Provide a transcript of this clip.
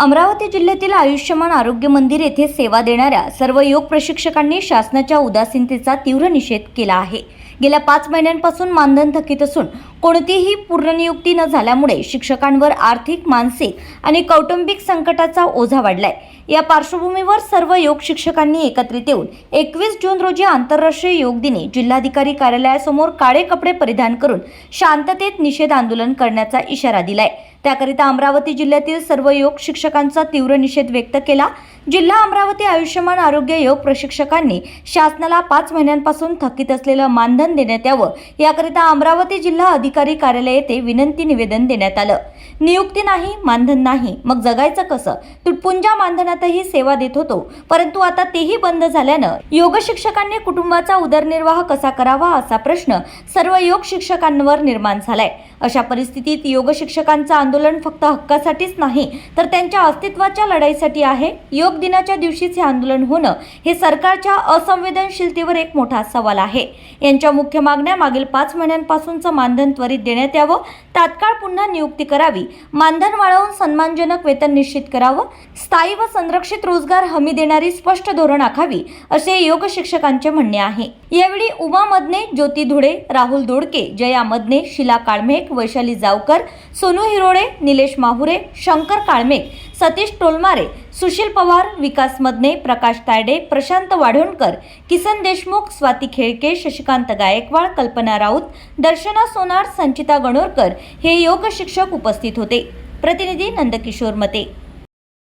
अमरावती जिल्ह्यातील आयुष्यमान आरोग्य मंदिर येथे सेवा देणाऱ्या सर्व योग प्रशिक्षकांनी शासनाच्या उदासीनतेचा तीव्र निषेध केला आहे. गेल्या पाच महिन्यांपासून मानधन थकीत असून कोणतीही पूर्णनियुक्ती न झाल्यामुळे शिक्षकांवर आर्थिक मानसिक आणि कौटुंबिक संकटाचा ओझा वाढलाय. या पार्श्वभूमीवर सर्व योग शिक्षकांनी एकत्रित येऊन एकवीस जून रोजी आंतरराष्ट्रीय योग दिनी जिल्हाधिकारी कार्यालयासमोर काळे कपडे परिधान करून शांततेत निषेध आंदोलन करण्याचा इशारा दिलाय. त्याकरिता अमरावती जिल्ह्यातील सर्व योग शिक्षकांचा तीव्र निषेध व्यक्त केला. जिल्हा अमरावती आयुष्यमान आरोग्य योग प्रशिक्षकांनी शासनाला पाच महिन्यांपासून थकीत असलेलं मानधन देण्यात यावं. याकरिता अमरावती जिल्हा अधिकारी कार्यालय येथे विनंती निवेदन देण्यात आलं. नियुक्ती नाही मानधन नाही. मग जगायचं कसं? तुटपुंजा मानधनातही सेवा देत होतो. परंतु आता तेही बंद झाल्यानं योग शिक्षकांनी कुटुंबाचा उदरनिर्वाह कसा करावा असा प्रश्न सर्व योग शिक्षकांवर निर्माण झालाय. अशा परिस्थितीत योग शिक्षकांचा आंदोलन आंदोलन फक्त हक्कासाठीच नाही तर त्यांच्या अस्तित्वाच्या लढाईसाठी आहे. योग दिनाच्या दिवशीच हे आंदोलन होणं हे सरकारच्या असंवेदनशीलतेवर एक मोठा सवाल आहे. यांच्या मुख्य मागण्या मागील पाच महिन्यांपासूनचं मानधन त्वरित देण्यात यावं तात्काळ पुन्हा नियुक्ती करावी मानधन वाढवून सन्मानजनक वेतन निश्चित करावं स्थायी व संरक्षित रोजगार हमी देणारी स्पष्ट धोरण आखावी असे योग शिक्षकांचे म्हणणे आहे. यावेळी उमा मदने ज्योती धुळे राहुल दोडके जया मदने शिला काळमेक वैशाली जावकर सोनू हिरोळे निलेश माहुरे शंकर काळमे सतीश टोलमारे सुशील पवार विकास मदने प्रकाश तायडे प्रशांत वाढोणकर किसन देशमुख स्वाती खेळके शशिकांत गायकवाड कल्पना राऊत दर्शना सोनार संचिता गणोरकर हे योग शिक्षक उपस्थित होते. प्रतिनिधी नंदकिशोर मते.